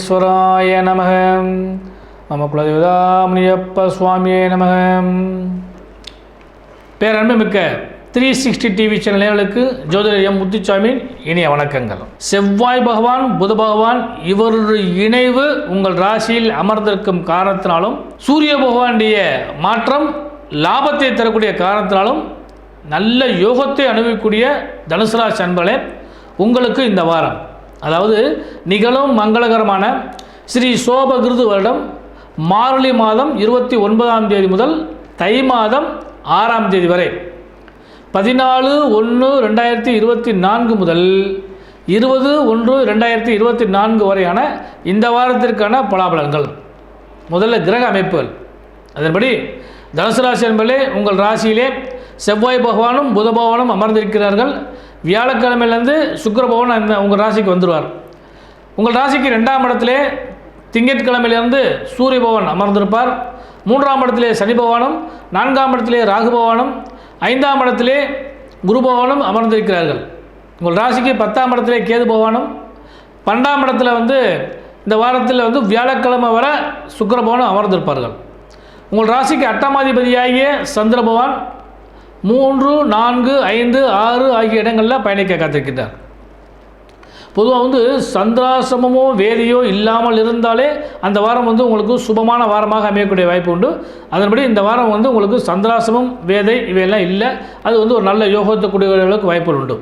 விக்னேஸ்வராய நமக. மம குலதேவதாமணியப்ப சுவாமியே நமக. பேரன்புமிக்க த்ரீ சிக்ஸ்டி டிவி சேனல் நேயர்களுக்கு ஜோதிடர் எம் முத்துச்சாமியின் இனிய வணக்கங்கள். செவ்வாய் பகவான் புத பகவான் இவருடைய இணைவு உங்கள் ராசியில் அமர்ந்திருக்கும் காரணத்தினாலும் சூரிய பகவானுடைய மாற்றம் லாபத்தை தரக்கூடிய காரணத்தினாலும் நல்ல யோகத்தை அனுபவிக்கூடிய தனுசு ராசி அன்பர்களே உங்களுக்கு இந்த வாரம் அதாவது நிகழும் மங்களகரமான ஸ்ரீ சோபகிருது வருடம் மார்கழி மாதம் இருபத்தி ஒன்பதாம் தேதி முதல் தை மாதம் ஆறாம் தேதி வரை. பதினாலு ஒன்று ரெண்டாயிரத்தி இருபத்தி நான்கு முதல் இருபது ஒன்று ரெண்டாயிரத்தி இருபத்தி நான்கு வரையான இந்த வாரத்திற்கான பலாபலன்கள். முதல்ல கிரக அமைப்புகள். அதன்படி தனுசு ராசி என்பதிலே உங்கள் ராசியிலே செவ்வாய் பகவானும் புத பகவானும் அமர்ந்திருக்கிறார்கள். வியாழக்கிழமையிலேருந்து சுக்கர பகவான் அந்த உங்கள் ராசிக்கு வந்துடுவார் உங்கள் ராசிக்கு ரெண்டாம் இடத்திலே திங்கட்கிழமையிலேருந்து சூரிய பகவான் அமர்ந்திருப்பார். மூன்றாம் இடத்திலே சனி பகவானும் நான்காம் இடத்திலே ராகு பகவானும் ஐந்தாம் இடத்திலே குரு பகவானும் அமர்ந்திருக்கிறார்கள். உங்கள் ராசிக்கு பத்தாம் இடத்திலே கேது பகவானும் பன்னெண்டாம் இடத்துல வந்து இந்த வாரத்தில் வந்து வியாழக்கிழமை வர சுக்கர பகவானும் அமர்ந்திருப்பார்கள். உங்கள் ராசிக்கு அட்டமாதிபதியாகிய சந்திர பகவான் மூன்று நான்கு ஐந்து ஆறு ஆகிய இடங்களில் பயணிக்க காத்திருக்கின்றார். பொதுவாக வந்து சந்திராசிரமமோ வேதியோ இல்லாமல் இருந்தாலே அந்த வாரம் வந்து உங்களுக்கு சுபமான வாரமாக அமையக்கூடிய வாய்ப்பு உண்டு. அதன்படி இந்த வாரம் வந்து உங்களுக்கு சந்திராசிரமம் வேதை இவையெல்லாம் இல்லை. அது வந்து ஒரு நல்ல யோகத்தை அளவுக்கு வாய்ப்புகள் உண்டு.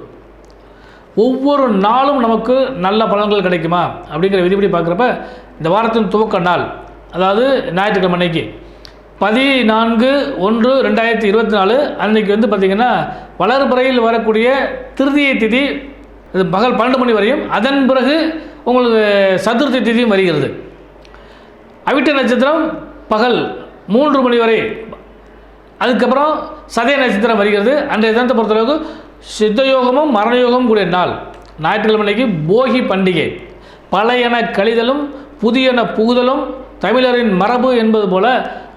ஒவ்வொரு நாளும் நமக்கு நல்ல பலன்கள் கிடைக்குமா? அப்படிங்கிற விதிப்படி பார்க்குறப்ப இந்த வாரத்தின் துவக்க நாள் அதாவது ஞாயிற்றுக்கிழமை அன்னைக்கு பதினான்கு ஒன்று ரெண்டாயிரத்தி இருபத்தி நாலு அன்னைக்கு வந்து பார்த்திங்கன்னா வளர்பிறையில் வரக்கூடிய திருதியை திதி இது பகல் பன்னெண்டு மணி வரையும் அதன் பிறகு உங்களுக்கு சதுர்த்தி திதியும் வருகிறது. அவிட்ட நட்சத்திரம் பகல் மூன்று மணி வரை அதுக்கப்புறம் சதய நட்சத்திரம் வருகிறது. அன்றைய தினத்தை பொறுத்தளவுக்கு சித்தயோகமும் மரணயோகமும் கூடிய நாள். ஞாயிற்றுக்கிழமை அன்னைக்கு போகி பண்டிகை. பழையன கழிதலும் புதியன புகுதலும் தமிழரின் மரபு என்பது போல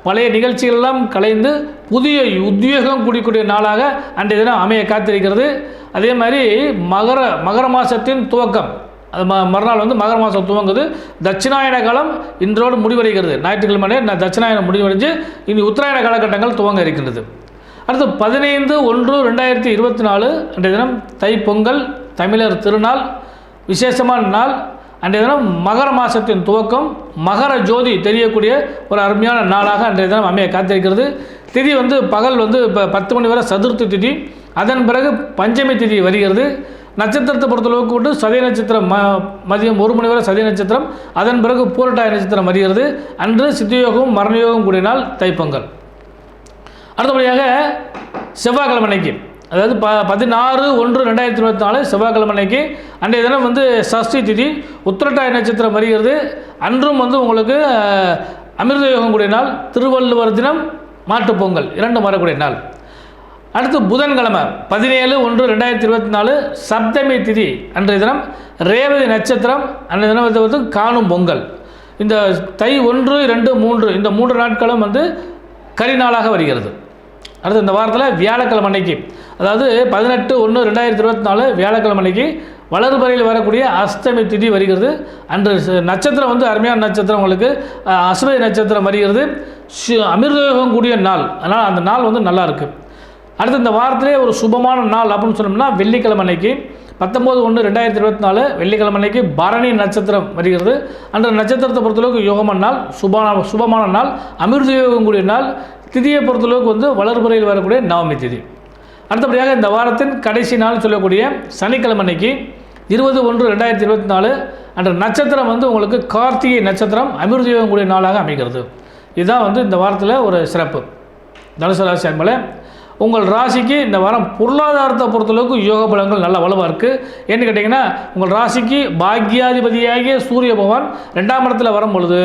பழைய நிகழ்ச்சிகள்லாம் கலைந்து புதிய உத்வேகம் கூடிக்கூடிய நாளாக அன்றைய தினம் அமைய காத்திருக்கிறது. அதே மாதிரி மகர மகர மாதத்தின் துவக்கம். அது ம மறுநாள் வந்து மகர மாதம் துவங்குது. தட்சிணாயன காலம் இன்றோடு முடிவடைகிறது. ஞாயிற்றுக்கிழமை நான் தட்சிணாயனம் முடிவடைஞ்சு இனி உத்தராயண காலகட்டங்கள் துவங்க இருக்கின்றது. அடுத்து பதினைந்து ஒன்று ரெண்டாயிரத்தி இருபத்தி நாலு அன்றைய தினம் தைப்பொங்கல் தமிழர் திருநாள் விசேஷமான நாள் அன்றைய தினம் மகர மாதத்தின் துவக்கம் மகர ஜோதி தெரியக்கூடிய ஒரு அருமையான நாளாக அன்றைய தினம் அமைய காத்திருக்கிறது. திதி வந்து பகல் வந்து இப்போ பத்து மணி வரை சதுர்த்தி திதி. அதன் பிறகு பஞ்சமி திதி வருகிறது. நட்சத்திரத்தை பொறுத்தளவுக்கு விட்டு சதய நட்சத்திரம் ம மதியம் ஒரு மணி வரை சதய நட்சத்திரம். அதன் பிறகு பூரட்டாய நட்சத்திரம் வருகிறது. அன்று சித்தயோகம் மரணயோகம் கூடிய நாள் தைப்பொங்கல். அடுத்தபடியாக செவ்வாய்க்கிழமை அன்னைக்கு. அதாவது ப பதினாறு ஒன்று ரெண்டாயிரத்தி இருபத்தி நாலு செவ்வாய்க்கிழமை அன்னைக்கு அன்றைய தினம் வந்து சஷ்டி திதி. உத்திரட்டாய நட்சத்திரம் வருகிறது. அன்றும் வந்து உங்களுக்கு அமிர்த யோகம் கூடிய நாள் திருவள்ளுவர் தினம் மாட்டுப் பொங்கல் இரண்டும் வரக்கூடிய நாள். அடுத்து புதன்கிழமை பதினேழு ஒன்று ரெண்டாயிரத்தி இருபத்தி நாலு சப்தமி திதி அன்றைய தினம். ரேவதி நட்சத்திரம் அன்றைய தினம் வந்து வந்து காணும் பொங்கல். இந்த தை ஒன்று ரெண்டு மூன்று இந்த மூன்று நாட்களும் வந்து கரிநாளாக வருகிறது. அடுத்து இந்த வாரத்தில் வியாழக்கிழமை அன்னைக்கு. அதாவது பதினெட்டு ஒன்று ரெண்டாயிரத்தி இருபத்தி நாலு வியாழக்கிழமை அன்னைக்கு வளர்பறையில் வரக்கூடிய அஸ்தமி திதி வருகிறது. அன்று நட்சத்திரம் வந்து அருமையான நட்சத்திரம் உங்களுக்கு. அஹ், அஸ்வதி நட்சத்திரம் வருகிறது. அமிர்தயோகம் கூடிய நாள். அதனால் அந்த நாள் வந்து நல்லா இருக்குது அடுத்து இந்த வாரத்திலே ஒரு சுபமான நாள் அப்படின்னு சொன்னோம்னா வெள்ளிக்கிழமை அன்னைக்கு. பத்தொம்போது ஒன்று ரெண்டாயிரத்தி இருபத்தி நாலு வெள்ளிக்கிழமை அன்னைக்கு பரணி நட்சத்திரம் வருகிறது. அந்த நட்சத்திரத்தை பொறுத்தளவுக்கு யோகமான நாள். சுபமான சுபமான நாள். அமிர்த யோகம் கூடிய நாள். திதியை பொறுத்தளவுக்கு வந்து வளர்புறையில் வரக்கூடிய நவமி திதி. அடுத்தபடியாக இந்த வாரத்தின் கடைசி நாள் சொல்லக்கூடிய சனிக்கிழமை அன்னைக்கு இருபது ஒன்று ரெண்டாயிரத்தி இருபத்தி நாலு அன்ற நட்சத்திரம் வந்து உங்களுக்கு கார்த்திகை நட்சத்திரம் அமிர்தயோகம் கூடிய நாளாக அமைகிறது. இதுதான் வந்து இந்த வாரத்தில் ஒரு சிறப்பு. தனுசு ராசி அன்பளே உங்கள் ராசிக்கு இந்த வாரம் பொருளாதாரத்தை பொறுத்தளவுக்கு யோக பலங்கள் நல்ல வலுவாக இருக்குது ஏன்னு கேட்டிங்கன்னா உங்கள் ராசிக்கு பாக்கியாதிபதியாகிய சூரிய பகவான் ரெண்டாம் இடத்துல வரும் பொழுது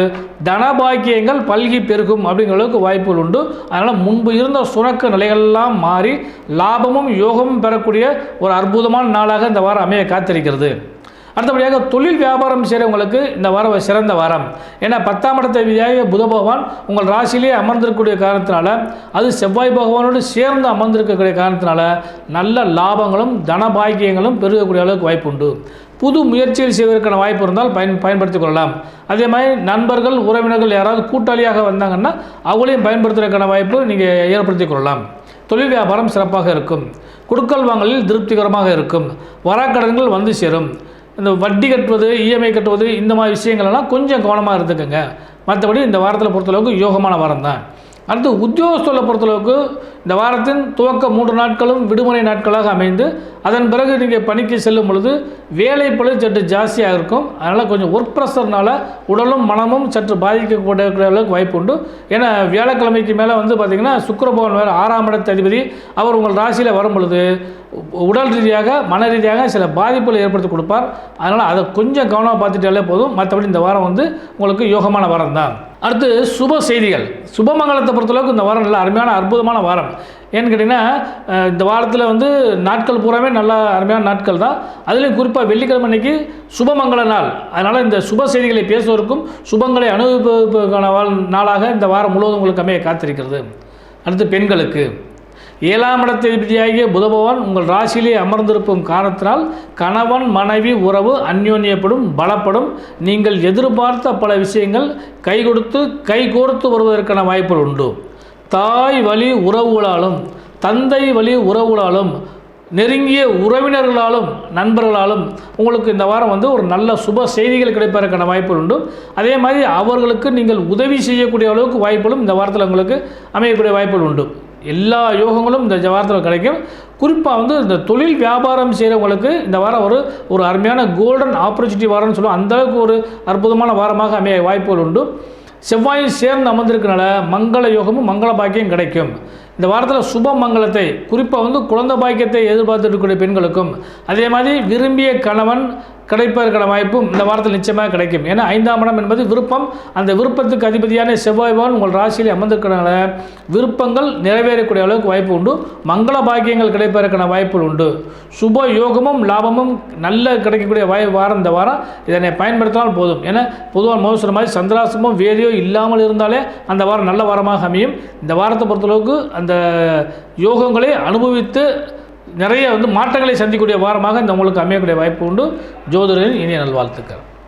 தன பாக்கியங்கள் பல்கி பெருகும் அப்படிங்கிற அளவுக்கு வாய்ப்புகள் உண்டு. அதனால் முன்பு இருந்த சுணக்க நிலைகள்லாம் மாறி லாபமும் யோகமும் பெறக்கூடிய ஒரு அற்புதமான நாளாக இந்த வாரம் அமைய காத்திருக்கிறது. அடுத்தபடியாக தொழில் வியாபாரம் செய்கிறவங்களுக்கு இந்த வாரம் சிறந்த வாரம். ஏன்னா பத்தாம் இடத்தை விதியாக புத பகவான் உங்கள் ராசியிலே அமர்ந்திருக்கக்கூடிய காரணத்தினால அது செவ்வாய் பகவானோடு சேர்ந்து அமர்ந்திருக்கக்கூடிய காரணத்தினால நல்ல லாபங்களும் தன பாக்கியங்களும் பெருகக்கூடிய அளவுக்கு வாய்ப்பு உண்டு புது முயற்சிகள் செய்வதற்கான வாய்ப்பு இருந்தால் பயன் பயன்படுத்திக் கொள்ளலாம். அதே மாதிரி நண்பர்கள் உறவினர்கள் யாராவது கூட்டாளியாக வந்தாங்கன்னா அவங்களையும் பயன்படுத்துவதற்கான வாய்ப்பு நீங்கள் ஏற்படுத்திக் கொள்ளலாம். தொழில் வியாபாரம் சிறப்பாக இருக்கும். குடுக்கல் வாங்கலில் திருப்திகரமாக இருக்கும். வராக்கடன்கள் வந்து சேரும். இந்த வட்டி கட்டுவது இஎம்ஐ கட்டுவது இந்த மாதிரி விஷயங்கள்லாம் கொஞ்சம் கவனமாக இருந்துக்கோங்க. மற்றபடி இந்த வாரத்தில் பொறுத்தளவுக்கு யோகமான வாரம் தான் அடுத்து உத்தியோகஸ்தலை பொறுத்தளவுக்கு இந்த வாரத்தின் துவக்க மூன்று நாட்களும் விடுமுறை நாட்களாக அமைந்து அதன் பிறகு நீங்கள் பணிக்கு செல்லும் பொழுது வேலை பளு சற்று ஜாஸ்தியாக இருக்கும். அதனால் கொஞ்சம் ஒர்க் ப்ரெஷர்னால உடலும் மனமும் சற்று பாதிக்கக்கூடிய அளவுக்கு வாய்ப்பு உண்டு. ஏன்னா வியாழக்கிழமைக்கு மேலே வந்து பார்த்திங்கன்னா சுக்கிரபவன் வேறு ஆறாம் இடத்து அதிபதி அவர் உங்கள் ராசியில் வரும் பொழுது உடல் ரீதியாக மன ரீதியாக சில பாதிப்புகளை ஏற்படுத்தி கொடுப்பார். அதனால் அதை கொஞ்சம் கவனமாக பார்த்துட்டாலே போதும். மற்றபடி இந்த வாரம் வந்து உங்களுக்கு யோகமான வாரம் தான். அடுத்து சுப செய்திகள். சுபமங்கலத்தை பொறுத்தளவுக்கு இந்த வாரம் நல்ல அருமையான அற்புதமான வாரம். ஏன்னு கேட்டிங்கன்னா இந்த வாரத்தில் வந்து நாட்கள் பூராமே நல்ல அருமையான நாட்கள் தான். அதுலேயும் குறிப்பாக வெள்ளிக்கிழமை அன்னைக்கு சுபமங்கல நாள். அதனால் இந்த சுப செய்திகளை பேசுவதற்கும் சுபங்களை அனுபவிப்பதற்கான வாழ்- நாளாக இந்த வாரம் முழுவதும் உங்களுக்கு அமைய காத்திருக்கிறது. அடுத்து பெண்களுக்கு. ஏழாம் இடத்ததிபதியாகிய புதபவன் உங்கள் ராசியிலே அமர்ந்திருக்கும் காரணத்தினால் கணவன் மனைவி உறவு அந்யோன்யப்படும் பலப்படும். நீங்கள் எதிர்பார்த்த பல விஷயங்கள் கை கொடுத்து கை கோர்த்து வருவதற்கான வாய்ப்புகள் உண்டு. தாய் வழி உறவுகளாலும் தந்தை வழி உறவுகளாலும் நெருங்கிய உறவினர்களாலும் நண்பர்களாலும் உங்களுக்கு இந்த வாரம் வந்து ஒரு நல்ல சுப செய்திகள் கிடைப்பதற்கான வாய்ப்புகள் உண்டு. அதே மாதிரி அவர்களுக்கு நீங்கள் உதவி செய்யக்கூடிய அளவுக்கு வாய்ப்புகளும் இந்த வாரத்தில் உங்களுக்கு அமையக்கூடிய வாய்ப்புகள் உண்டு. எல்லா யோகங்களும் இந்த வாரத்தில் கிடைக்கும். குறிப்பாக வந்து இந்த தொழில் வியாபாரம் செய்கிறவங்களுக்கு இந்த வாரம் ஒரு ஒரு அருமையான கோல்டன் ஆப்பர்ச்சுனிட்டி வாரம்னு சொல்லுவோம். அந்தளவுக்கு ஒரு அற்புதமான வாரமாக அமைய வாய்ப்புகள் உண்டு. செவ்வாயும் சேர்ந்து அமர்ந்திருக்கனால மங்கள யோகமும் மங்கள பாக்கியம் கிடைக்கும். இந்த வாரத்தில் சுப மங்களத்தை குறிப்பாக வந்து குழந்தை பாக்கியத்தை எதிர்பார்த்துருக்கக்கூடிய பெண்களுக்கும் அதே மாதிரி விரும்பிய கணவன் கிடைப்பதற்கான வாய்ப்பும் இந்த வாரத்தில் நிச்சயமாக கிடைக்கும். ஏன்னா ஐந்தாம் இடம் என்பது விருப்பம். அந்த விருப்பத்துக்கு அதிபதியான செவ்வாய்வான் உங்கள் ராசியில் அமர்ந்திருக்கிறனால விருப்பங்கள் நிறைவேறக்கூடிய அளவுக்கு வாய்ப்பு உண்டு. மங்கள பாக்கியங்கள் கிடைப்பதற்கான வாய்ப்புகள் உண்டு. சுப யோகமும் லாபமும் நல்ல கிடைக்கக்கூடிய வாய் வாரம் இந்த வாரம். இதனை பயன்படுத்தினால் போதும். ஏன்னா பொதுவாக மோசம் மாதிரி சந்திராசமும் வேதியோ இல்லாமல் இருந்தாலே அந்த வாரம் நல்ல வாரமாக அமையும். இந்த வாரத்தை பொறுத்தளவுக்கு அந்த யோகங்களை அனுபவித்து நிறைய வந்து மாற்றங்களை சந்திக்கக்கூடிய வாரமாக இந்த உங்களுக்கு அமையக்கூடிய வாய்ப்பு உண்டு. ஜோதிடரின் இனிய நல்வாழ்த்துக்கள்.